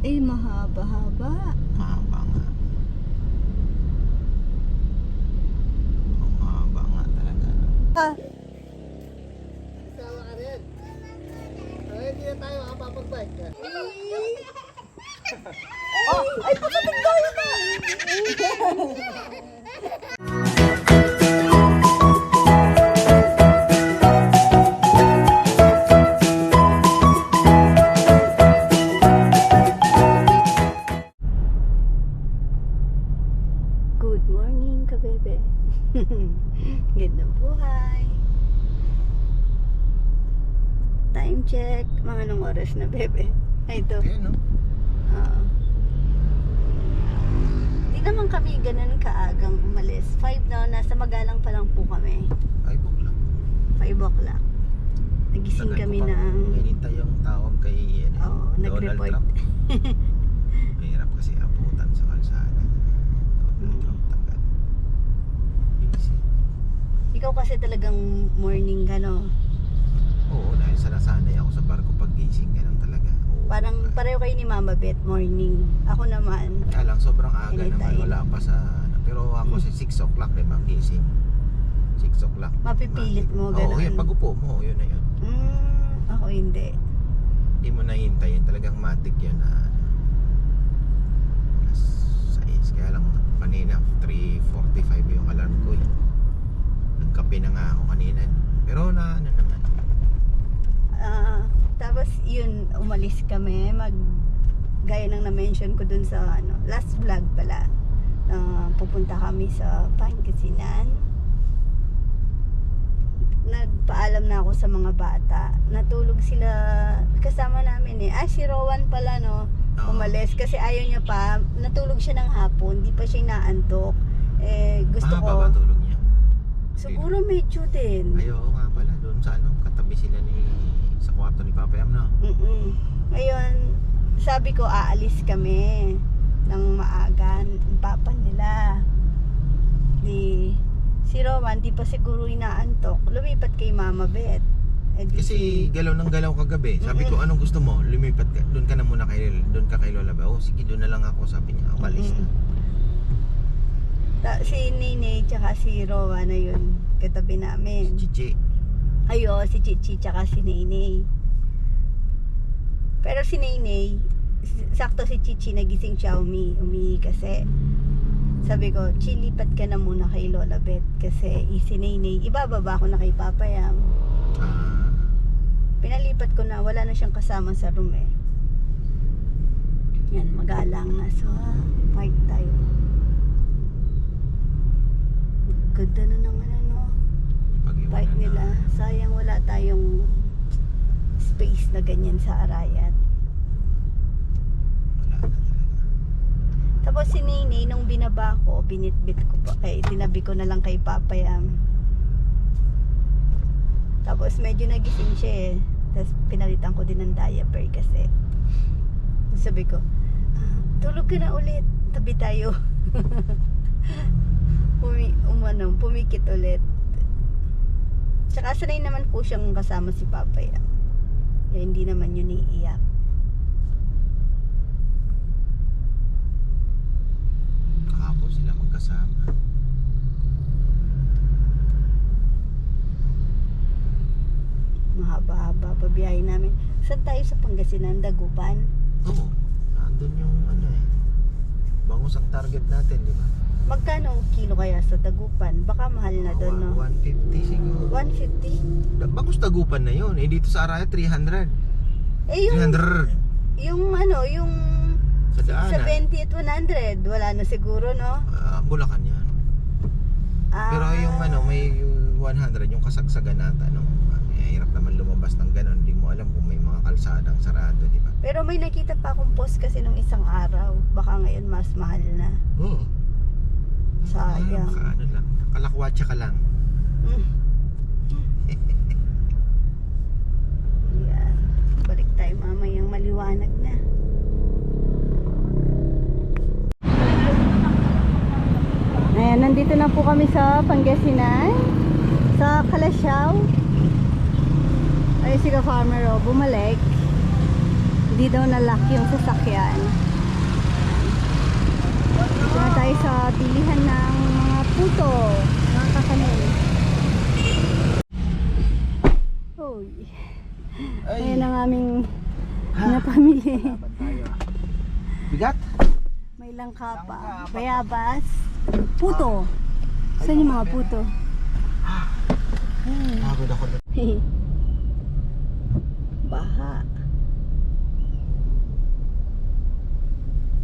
Eh, mahaba-haba. Mahaba nga. Oh, mahaba nga talaga. Ah, Sama ka rin. Ay, hindi na tayo makapapag-bike. oh, ay, pasating tayo na! morning, kabebe. Gandang buhay. Time check. Mga anong oras na, bebe? Ay, ito. Kaya no? Oo. Di naman kami ganun kaagang umalis. 5 na, nasa Magalang pa lang po kami. Ay, book lang. 5 o'clock. Nagising Tagal kami ng... Hinintay yung tawag kay ano, Oo, Donald nag-report. Trump. Mahirap kasi abutan sa kalsada. Donald Mm. Trump tagal. Busy. Ikaw kasi talagang morning ka, no? Oo, dahil sa nasanay ako sa barko pag gising, ganun talaga. Oo, Parang Ah, pareho kayo ni Mama Beth, morning. Ako naman, Kaya lang sobrang aga Anytime. naman, wala pa sa... Pero ako Mm. si 6 o'clock eh, magising. 6 o'clock. mapipilit mo, Oo, ganun. yun, pag upo mo, yun na yun. Mm, ako hindi. Hindi mo nahintayin, talagang matik yun na ano, alas 6. Kaya lang kanina, 3.45 yung alarm ko eh. Nagkape na nga ako kanina. Pero na ano naman. Ah, tapos yun, umalis kami, mag gaya ng na-mention ko dun sa ano, last vlog pala. Ah, pupunta kami sa Pangasinan. Nagpaalam na ako sa mga bata. Natulog sila kasama namin eh. Ah, si Rowan pala no, umalis kasi ayaw niya pa. Natulog siya ng hapon, di pa siya inaantok. Eh, gusto Mahaba ko. ba? Siguro medyo din. Ay, oo nga pala. Doon sa ano, katabi sila ni sa kwarto ni Papa Yam, no? Mm-mm. Ngayon, sabi ko aalis kami ng maaga ang papa nila. Di, si Roman, di pa siguro inaantok. Lumipat kay Mama Beth. Eh, Kasi si- galaw ng galaw kagabi. Sabi ko, anong gusto mo? Lumipat ka. Doon ka na muna kay, doon ka kay Lola ba? Oh, sige, doon na lang ako. Sabi niya, umalis na. Ta- si Nene tsaka si Rowan na yun, katabi Si namin. Chichi. Ayo, si Chichi tsaka si Nene. Pero si Nene, sakto si Chichi nagising siya umi, umihi kasi. Sabi ko, chilipat ka na muna kay Lola Beth kasi si Nene, ibababa ko na kay Papa Yam. Ah, Pinalipat ko na, wala na siyang kasama sa room eh. Yan, magalang na. So, park tayo. Ganda na naman ano. pag-iwanan Park na. nila. Sayang wala tayong space na ganyan sa Arayat. Wala na talaga. Tapos si Nene, nung binaba ko, binitbit ko pa, kay, tinabi ko na lang kay Papa Yam. Tapos medyo nagising siya eh. Tapos pinalitan ko din ng diaper kasi. Sabi ko, "Ah, tulog ka na ulit. Tabi tayo. Umano, pumikit ulit. Tsaka sanay naman po siyang kasama si Papa Yam. Kaya hindi naman yun iiyak. Kahapon sila magkasama. mahaba-haba pabiyahe namin. Saan tayo sa Pangasinan? Dagupan? Oo. Nandun yung ano eh. Bangus ang target natin, di ba? Magkano kilo kaya sa Dagupan? Baka mahal na doon, no? 150 siguro. 150? Da- Bangus tagupan na yun. Eh, dito sa Araya, 300. Eh, yung, 300. yung ano, yung Sa daanan. 70 at 100, wala na siguro, no? Ah, Bulacan yan. Ah, Pero yung ano, may 100, yung kasagsagan nata, no? Eh, hirap naman lumabas ng ganun. Hindi mo alam kung may mga kalsadang sarado, di ba? Pero may nakita pa akong post kasi nung isang araw. Baka ngayon mas mahal na. Oo. Sayang. Ah, ano lang. Kalakwatsa ka lang. Mm. Yan. Balik tayo mamayang maliwanag na. Ayan, nandito na po kami sa Pangasinan. Sa Kalasyaw. Ay, si ka farmer oh, bumalik. Hindi daw na-lock yung sasakyan. Dito na tayo sa bilihan ng mga puto. Mga kakanin. Uy. Ayan ang aming napamili. Bigat? May langka pa. Bayabas. Puto. Saan yung mga puto? Pagod ako. Baha.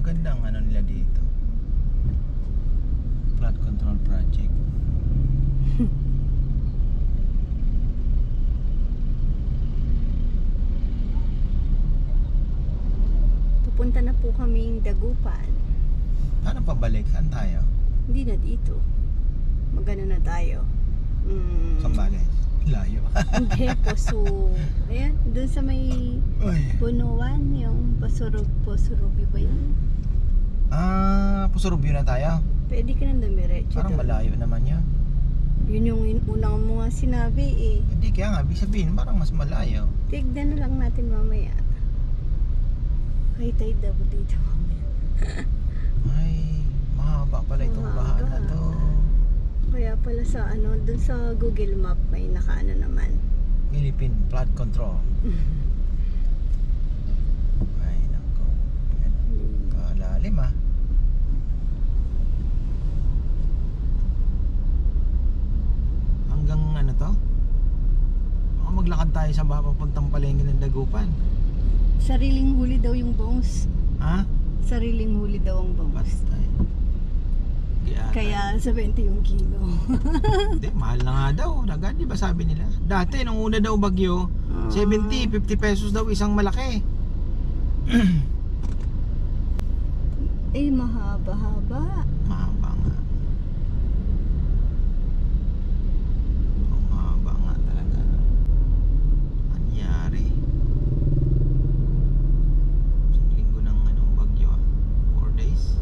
Magandang ano nila dito. Control project. Pupunta na po kaming Dagupan. Ano pabalik? Saan tayo? Hindi na dito. Magana na tayo. Mm, Sambales. Layo. Hindi, Poso. Ayan, dun sa may Uy. Punuan, yung Pasurub, Pasurubi ba yun? Ah, Pusurubyo na tayo. Pwede ka nang dumiretso Parang doon. malayo naman yan. Yun yung in- unang mo nga sinabi eh. Hindi kaya nga, ibig sabihin, parang mas malayo. Tignan na lang natin mamaya. High tide daw dito mamaya. Ay, mahaba pala itong Mahaba. baha na to. Kaya pala sa ano, dun sa Google Map may nakaano naman. Philippine Flood Control. Ay, nako. Kalalim ah. Hanggang ano to? Baka maglakad tayo sa baba papuntang palengke ng Dagupan. Sariling huli daw yung bongs. Ha? Sariling huli daw ang bongs. Bastay. Kaya, Kaya 70 yung kilo. Hindi, mahal na nga daw. Agad, di ba sabi nila? Dati, nung una daw bagyo, Ah. 70, 50 pesos daw isang malaki. Eh, mahaba-haba. Mahaba nga. Oh, mahaba nga talaga. Anyari. Isang linggo ng anong bagyo ah. Four days.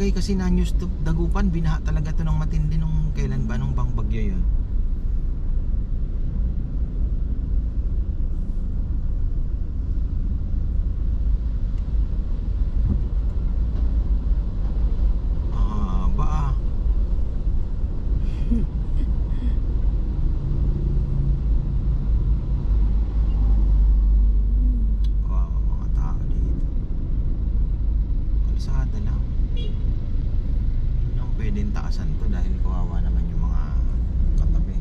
Bagay kasi na news to dagupan binaha talaga to ng matindi nung kailan ba nung bang bagyo yun. Ah, ba ah. Kawawa mga tao dito. Kalsada lang. Yun ang pwedeng taasan to dahil kawawa naman yung mga katabi.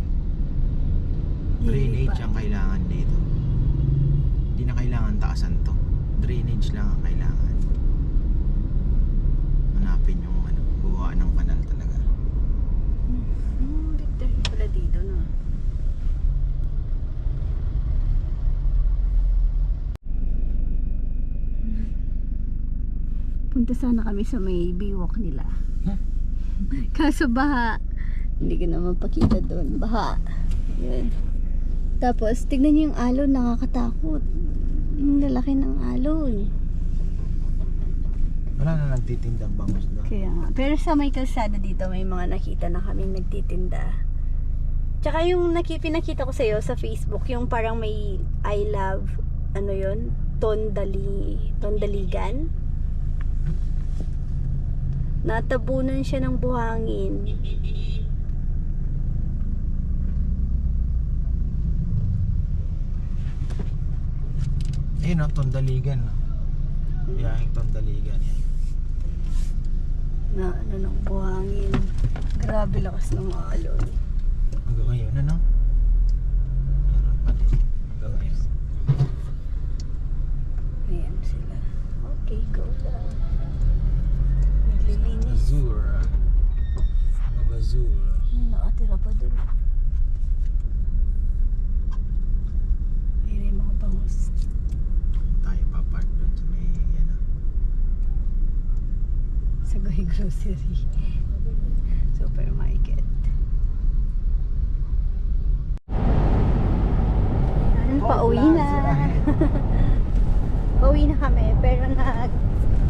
Drainage ang kailangan dito. Hindi na kailangan taasan to. Drainage lang ang kailangan. Hanapin yung ano, buwa ng kanal talaga. Hmm, Victor pala dito no. Punta sana kami sa may biwak nila. Huh? Kaso baha. Hindi ka naman pakita doon. Baha. Yun. Tapos, tignan niyo yung alon. Nakakatakot. Yung lalaki ng alon. Wala na nagtitindang bangus doon. Kaya nga. Pero sa may kalsada dito, may mga nakita na kami nagtitinda. Tsaka yung naki, pinakita ko sa'yo sa Facebook, yung parang may I love, ano yun? Tondali, tondaligan. Natabunan siya ng buhangin. Ayun o, tondaligan. no? Biyaheng tondaligan yan. Na ano ng buhangin. Grabe lakas ng alon. Hanggang ngayon, ano? Meron pa din. Hanggang ngayon. Ayan sila. Okay, go down. Naglilinis. Bazura. Mga bazura. May nakatira pa dun. Ayun yung mga bangus. Tayo papark doon sa may, ano. Sa Goy Grocery. Supermarket. Ano, pauwi na. pauwi na kami. Pero nag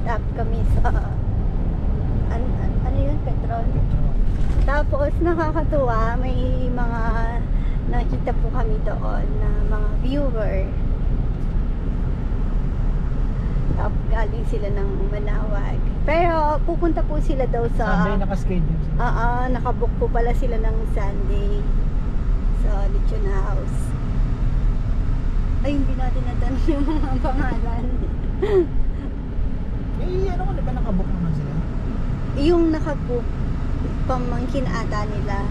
stop kami sa an, an, ano yun, petrol. Tapos nakakatuwa, may mga nakita po kami doon na mga viewer. Tapos galing sila ng Manawag. Pero pupunta po sila daw sa... Sunday naka-schedule sila. Ah, ah, nakabook po pala sila ng Sunday sa Lechon House. Ay, hindi natin natanong yung mga pangalan. Eh, ano ko, di ba nakabook naman sila? yung nakabook, pamangkin ata nila.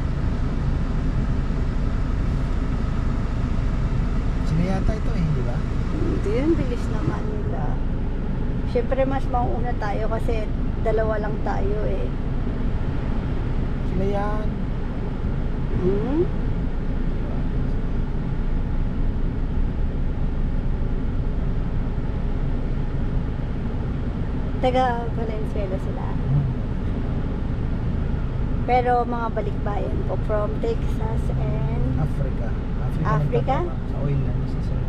Sila yata ito eh, di ba? Hindi yun, bilis naman nila. Siyempre, mas mauuna tayo kasi dalawa lang tayo eh. Sila yan. Hmm? Taga Valenzuela sila. Pero mga balikbayan po from Texas and Africa. Africa. Africa? Sa oil lang si sir.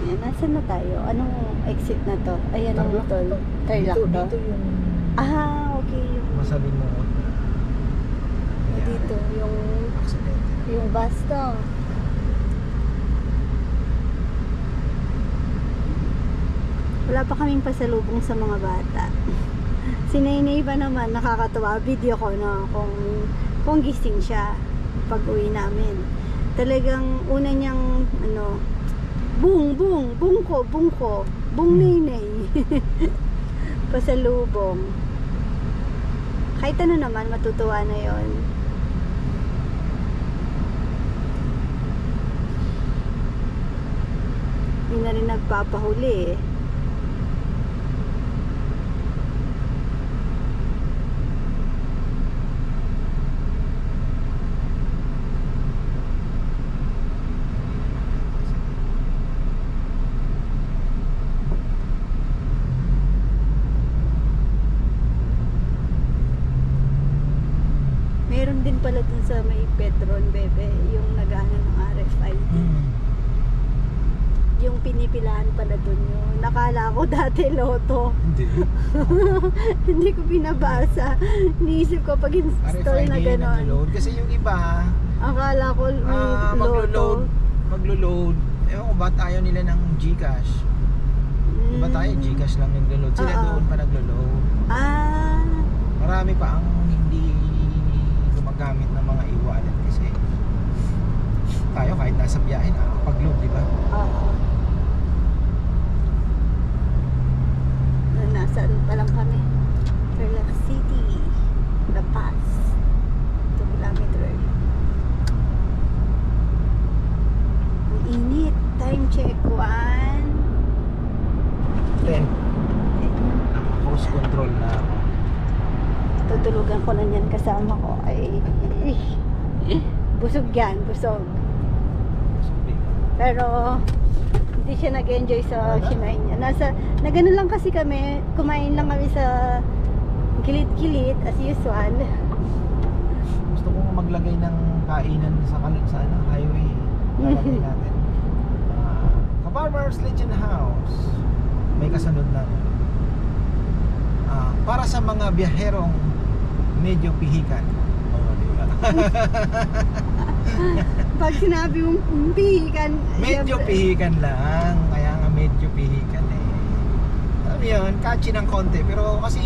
Yan, nasan na tayo? Anong exit na to? Ayan ang Tarlac tol. to. Tarlac Dito, to? dito yung Ah, okay. Yung, masabi mo dito, yung, accident. yung bus to. Wala pa kaming pasalubong sa mga bata. Si Nainay ba naman, nakakatawa, video ko na kung, kung gising siya pag uwi namin. Talagang una niyang, ano, bung, bung, bung ko, bung ko, bung Nainay. pasalubong. Kahit ano naman, matutuwa na yon. Hindi na rin nagpapahuli eh. Meron din pala dun sa may Petron, bebe, yung nagana ng RFID. Hmm. Pinipilahan pala dun yun. Nakala ko dati loto. Hindi. Hindi ko binabasa. Iniisip ko pag install na gano'n. Kasi yung iba, Akala ko may ah, maglo-load. loto. Maglo-load. Ewan ko, ba't ayaw nila ng Gcash? Diba Mm. tayo, Gcash lang yung naglo-load. Sila Oo. doon pa naglo-load. Ah, Marami pa ang hindi gumagamit ng mga e-wallet kasi tayo kahit nasa biyahe nakakapag-load, di ba? oo. Na- Nasaan pa lang kami? Tarlac City. La Paz. 2 kilometer. Ang init. Time check. 1. 10. Naka-cruise control na ako. tutulugan ko na yan kasama ko ay busog yan, busog. Pero hindi siya nag-enjoy sa kinain niya. Nasa, na ganun lang kasi kami, kumain lang kami sa gilid-gilid as usual. Gusto kong maglagay ng kainan sa kal- sa ano, highway. Lalagay natin. Uh, Kabarmers Legion House. May kasunod na. Ah, para sa mga biyaherong medyo pihikan. Oo, di ba? Pag sinabi mong pihikan, medyo pihikan lang. Kaya nga medyo pihikan eh. Alam mo yun, catchy ng konti. Pero kasi,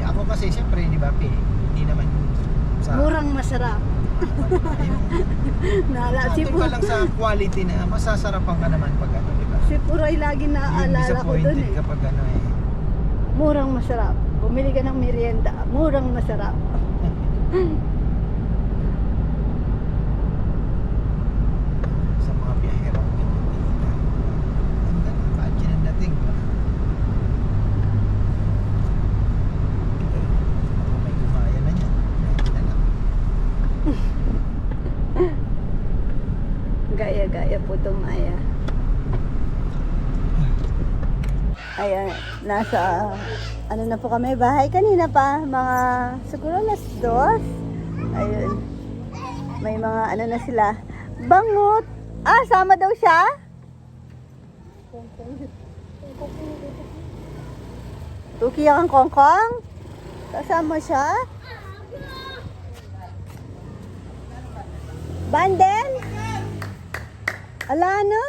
ako kasi siyempre, di ba, pi, hindi naman sa... murang masarap. Nala, si, Pu- ka lang sa quality na masasarapan ka naman pag ano, di ba? si Puroy lagi Yung naaalala ko dun disappointed eh. kapag ano eh. Murang masarap. Bumili ka ng merienda, murang masarap. Sa mga biyahero, medyo pinita. Ganda ng patch ng dating. ba? Eh, baka may gumaya na niya. Medyo na lang. Gaya-gaya po tumaya. Ayan, nasa ano na po kami bahay kanina pa, mga siguro alas dos. Ayun. May mga ano na sila, bangot. Ah, sama daw siya? Tuki ang kongkong? Kasama siya? Banden? Ala na.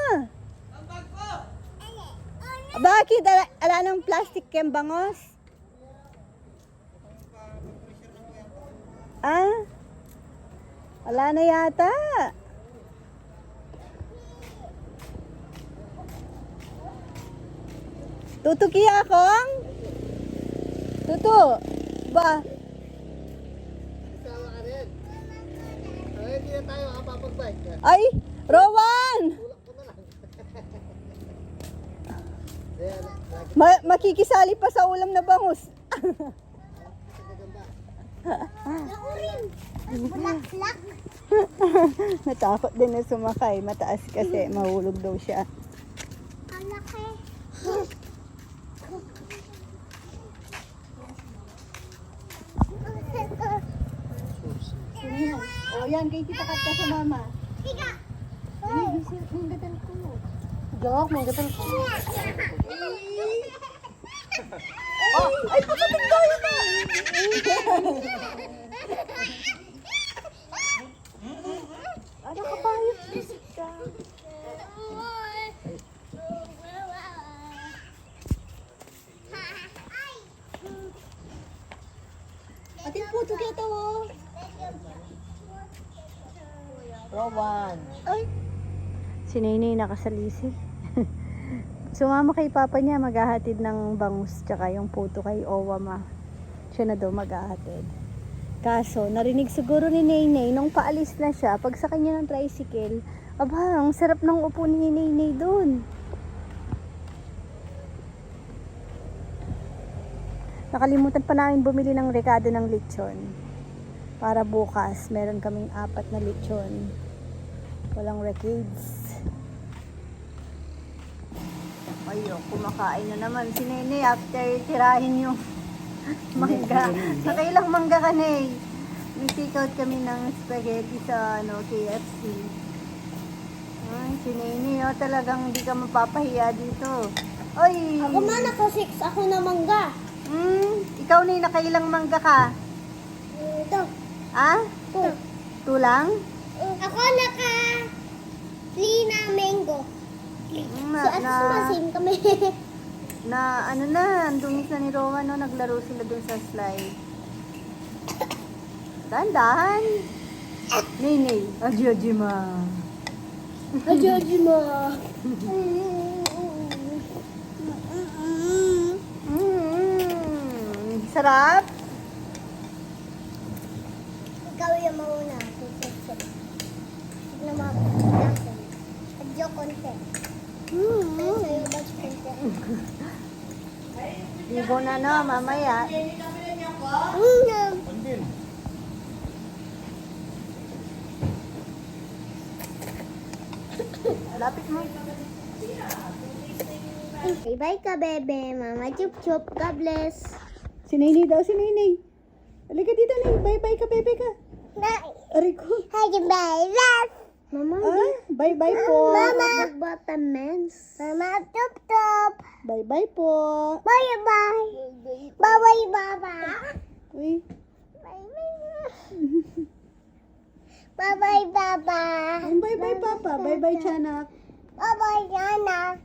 Bakit? Ala, ala ng plastic kem bangos? Ah? Wala na yata. Tutuki akong? Tutu. Ba? Ay, hindi na tayo makapagbike. Ay, Rowan! Tulak ko na lang. Ayan, lagi Ma- makikisali pa sa ulam na bangus. sa gagamba. Natakot din na sumakay. Mataas kasi. Mahulog daw siya. O yan, kay tita Kat ka sa mama. Jawab, may gatal ko. Oh, ay, pakating tayo na! Ano ka ba yung ka? Ating puto kita mo. Rowan. Ay. Si Nainay nakasalisi. Sumama kay Papa niya, maghahatid ng bangus tsaka yung puto kay Owama. Siya na daw maghahatid. Kaso, narinig siguro ni Nainay nung paalis na siya, pag sa kanya ng tricycle, aba, ang sarap ng upo ni Nainay doon. Nakalimutan pa namin bumili ng rekado ng lechon. Para bukas, meron kaming apat na lechon. Walang recades. Ayun, kumakain na naman si Nene after tirahin yung mangga. Nakailang mangga ka, Ney. May take out kami ng spaghetti sa ano, KFC. Ay, si Nene, oh, talagang hindi ka mapapahiya dito. Ay! Ako man ako six, ako na mangga. Hmm, ikaw na nakailang mangga ka? Ito. Ah? Ito. Tulang? Ako naka Lina Mango. Na, Sa na, Asmasim kami. na ano na, ang dungis na ni Rowan, no? naglaro sila dun sa slide. Dahan-dahan. Nene, mo. Mm, sarap. Ikaw yung mauna. Tignan mo ako. Adyo konti. Ligo na no, mamaya. Lapit mo. Bye-bye ka, bebe. Mama chup chup. God bless. Si Nene daw, si Nene. Halika dito, Nene. Bye-bye ka, bebe ka. Bye. Aray ko. Hi, bye. Love. Mama, Ah, bye-bye po. Mama. Vitamins. Mama, tup tup. Bye-bye po. Bye bye. Bye bye bye. Uy. Bye bye bye bye. Bye-bye, Papa. Bye-bye, Chanak. Bye bye Yana.